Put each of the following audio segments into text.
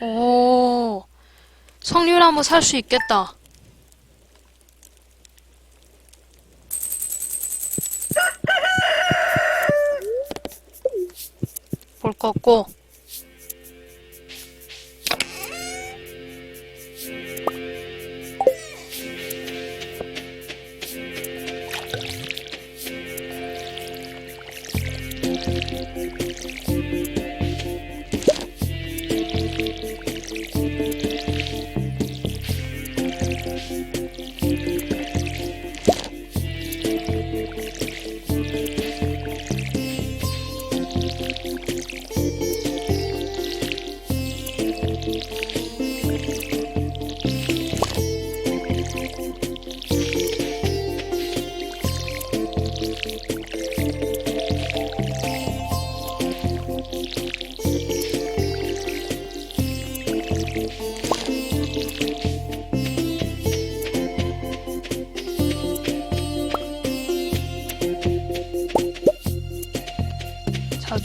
오, 석류나무 살수 있겠다. 볼거 없고.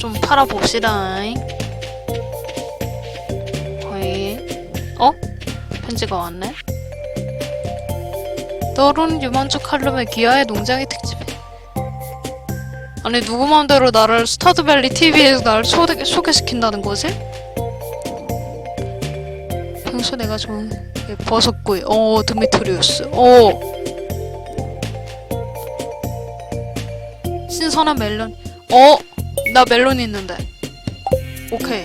좀 팔아봅시다. 거의. 어? 편지가 왔네? 너는 유망주 칼룸의 기아의 농장의 특집이. 아니, 누구 맘대로 나를 스타드밸리 TV에서 나를 소개, 소개시킨다는 거지? 평소 내가 좀 버섯구이. 어, 드미트리우스. 어. 신선한 멜론. 어? 나 멜론 있는데. 오케이.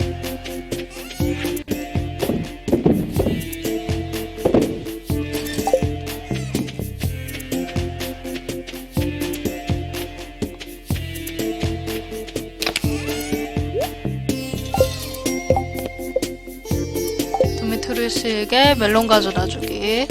드미트리우스에게 멜론 가져다 주기.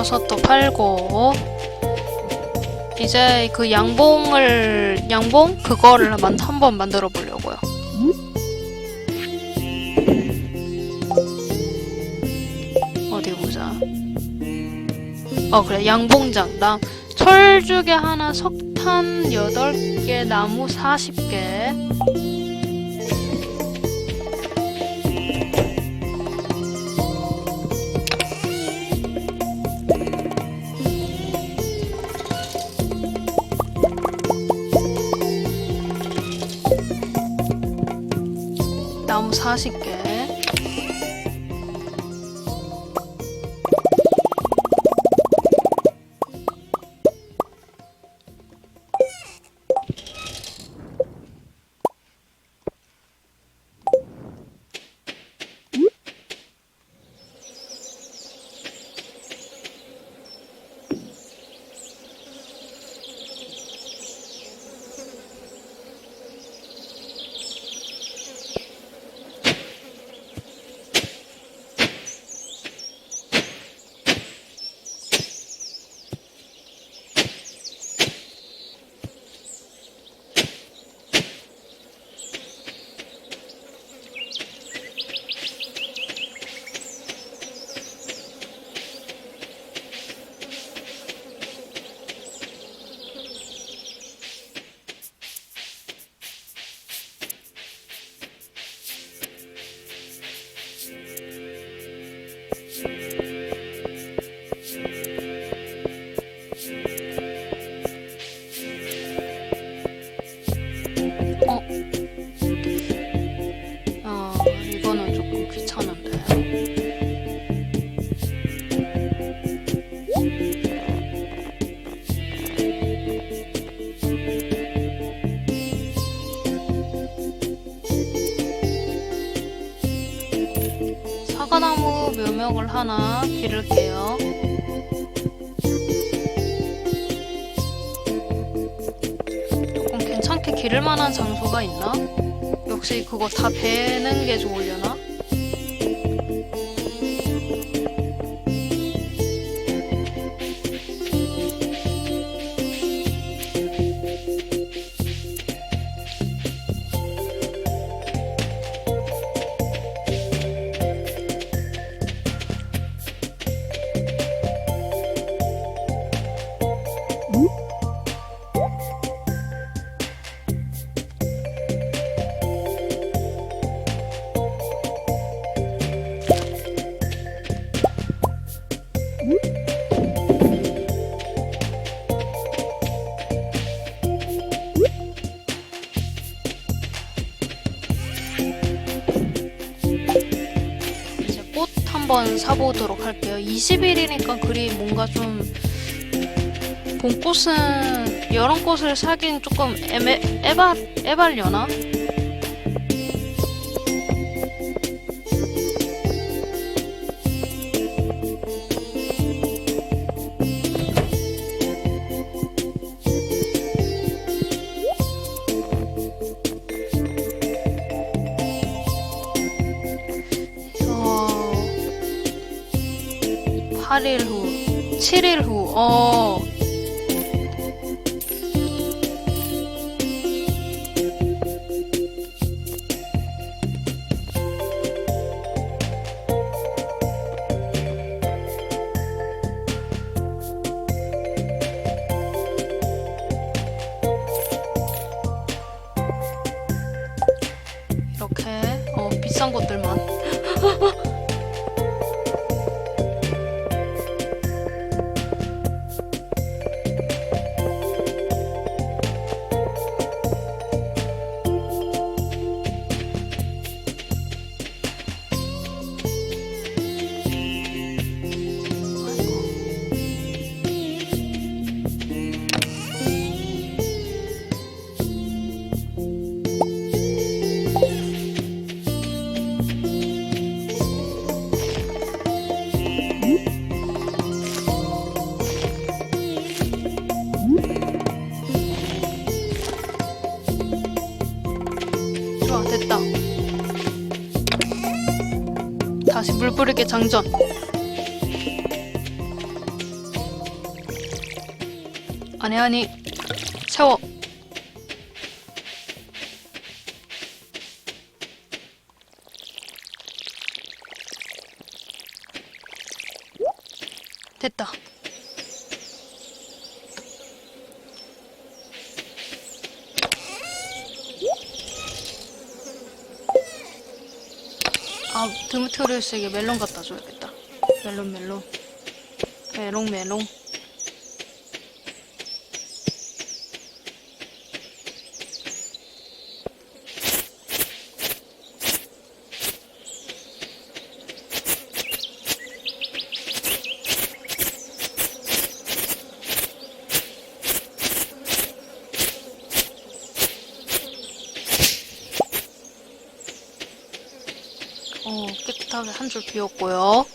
버섯도 팔고. 이제 그 양봉을 양봉? 그거를 만, 한번 만들어 보려고요. 어디 보자. 어 그래. 양봉장. 나 철쭉에 하나 석탄 8개 나무 40개 나무 40개 하나 기를게요. 조금 괜찮게 기를 만한 장소가 있나? 역시 그거 다 베는 게 좋으려나? 사보도록 할게요. 20일이니까 그리 뭔가 좀 봄꽃은 여름꽃을 사긴 조금 애매 에바 에발려나? 뿌리기 장전 아니 아니. 세워 드미트리우스에게 멜론 갖다 줘야겠다. 멜론 멜론. 메롱 메롱 어, 깨끗하게 한 줄 비웠고요.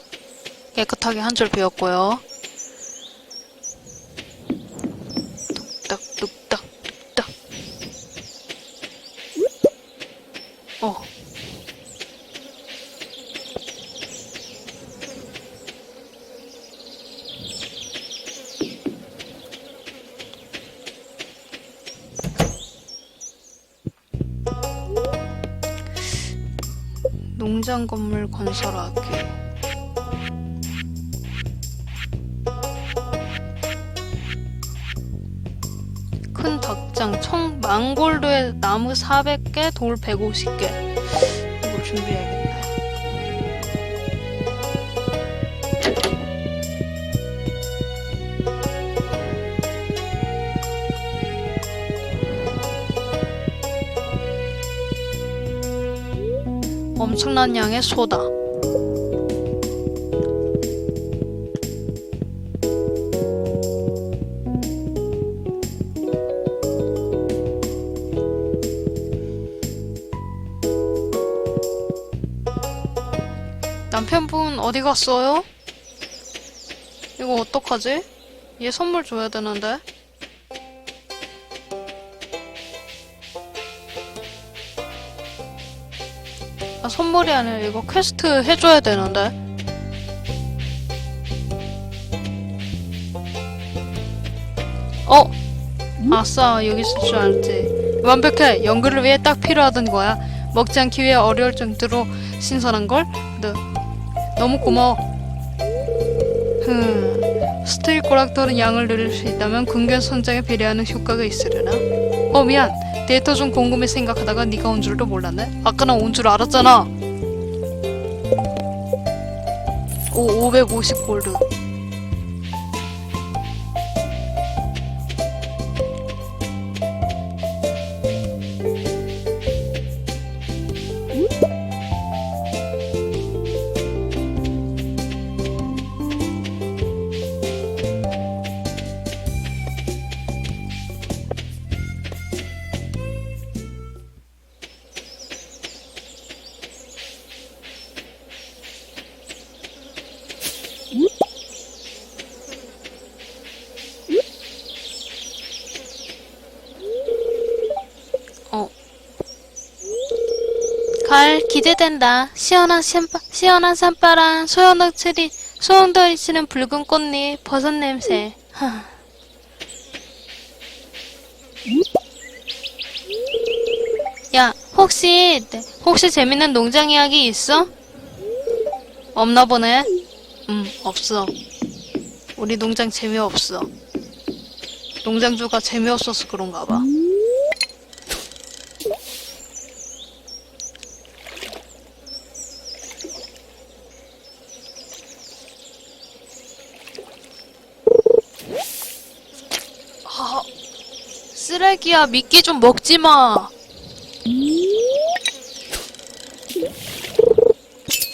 깨끗하게 한 줄 비웠고요. 뚝딱, 뚝딱, 뚝딱. 어. 농장 건물 건설하기. 큰 닭장 총 망골드에 나무 400개, 돌 150개. 이거 준비해야겠다. 엄청난 양의 소다. 남편분 어디 갔어요? 이거 어떡하지? 얘 선물 줘야 되는데. 아, 선물이 아니라 이거 퀘스트 해줘야 되는데. 어? 아싸, 여기 있을 줄 알지. 완벽해. 연구를 위해 딱 필요하던 거야. 먹지 않기 위해 어려울 정도로 신선한 걸? 네. 너무 고마워. 흠. 스테이 꼬락tor은 양을 늘릴 수 있다면 근견 선장에 배려하는 효과가 있으려나? 어 미안. 데이터 좀 궁금해 생각하다가 네가 온 줄도 몰랐네. 아까 나 온 줄 알았잖아. 오 550 골드. 갈 기대된다. 시원한 샴바, 시원한 산바람, 소연덕 트리, 소용돌이 치는 붉은 꽃잎, 버섯 냄새. 하. 야, 혹시 혹시 재밌는 농장 이야기 있어? 없나 보네. 음, 없어. 우리 농장 재미없어. 농장주가 재미없어서 그런가 봐. 아, 쓰레기야, 미끼 좀 먹지 마.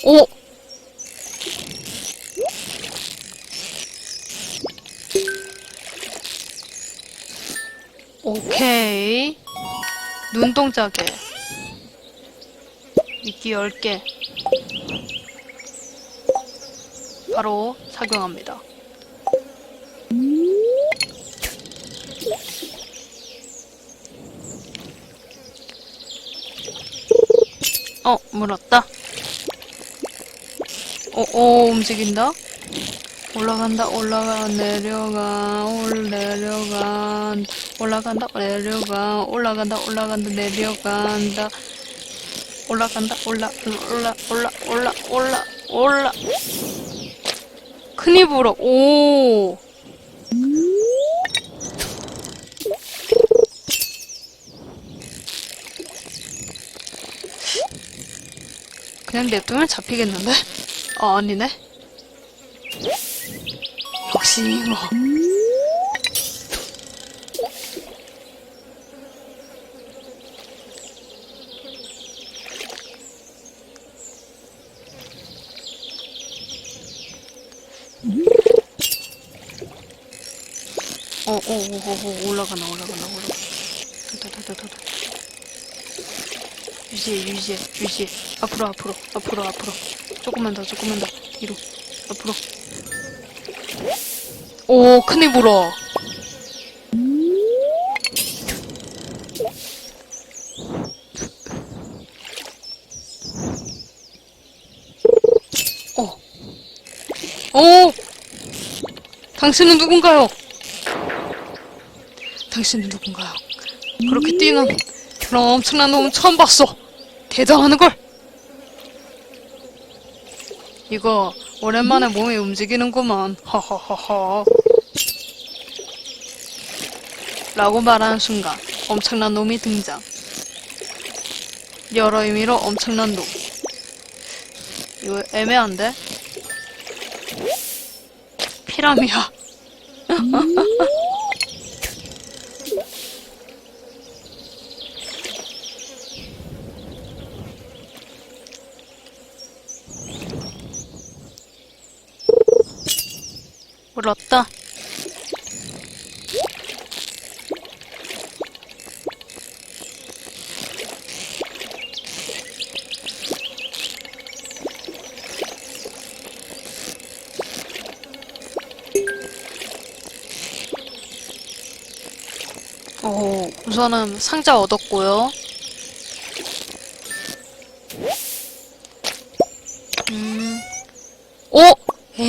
오! 오케이. 눈동자게. 미끼 10개. 바로 착용합니다. 어, 물었다. 어, 어, 움직인다. 올라간다, 올라가, 내려가, 올, 내려가, 올라간다, 내려가, 올라간다, 올라간다, 내려간다, 올라간다, 올라, 올라, 올라, 올라, 올라, 올라. 큰 입으로, 오. 그냥 냅두면 잡히겠는데? 아, 아니네. 역시 뭐. 어, 어, 어, 어, 어, 올라가나, 올라가나, 올라가나. 유지해, 유지해, 유지해. 앞으로, 앞으로, 앞으로, 앞으로. 조금만 더, 조금만 더. 뒤로. 앞으로. 오, 큰 입으로. 어. 오! 당신은 누군가요? 당신은 누군가요? 그렇게 뛰는 그런 엄청난 놈은 처음 봤어. 대단하는 걸. 이거 오랜만에 몸이 움직이는구만. 허허허허. 라고 말하는 순간 엄청난 놈이 등장. 여러 의미로 엄청난 놈. 이거 애매한데? 피라미야. 불었다. 오, 어, 우선은 상자 얻었고요.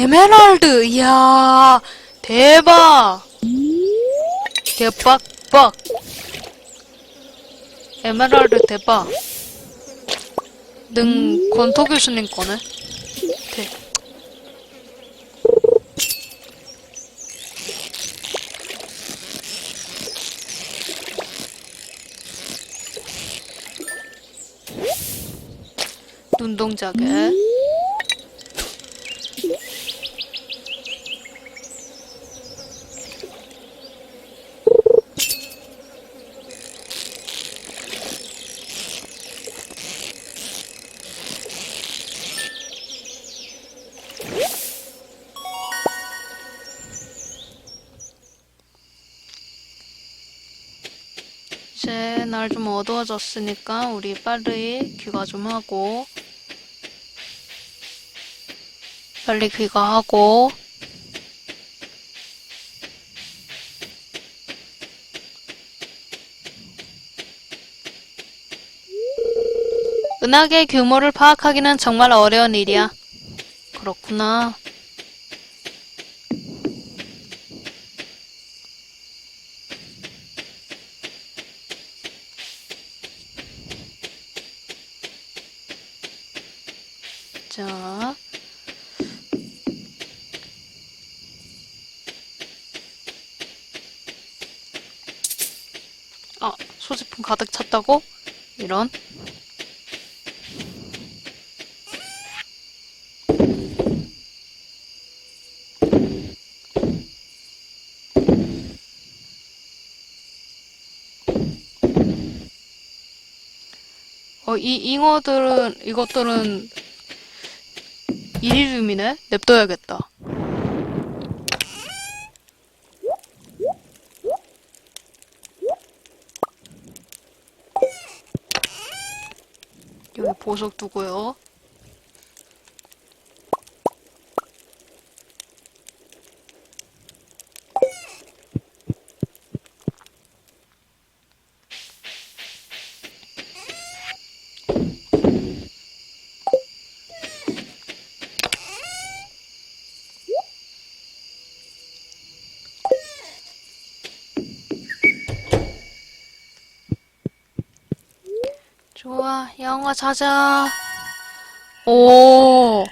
에메랄드! 이야! 대박! 대박박! 에메랄드 대박! 능 권토 교수님 거네. 대. 눈동자게. 날 좀 어두워졌으니까 우리 빨리 귀가 좀 하고 빨리 귀가 하고 은하계의 규모를 파악하기는 정말 어려운 일이야. 그렇구나. 자. 아, 소지품 가득 찼다고? 이런. 어, 이 잉어들은, 이것들은 이리듐이네? 냅둬야겠다. 여기 보석 두고요. 영화 찾아. 오.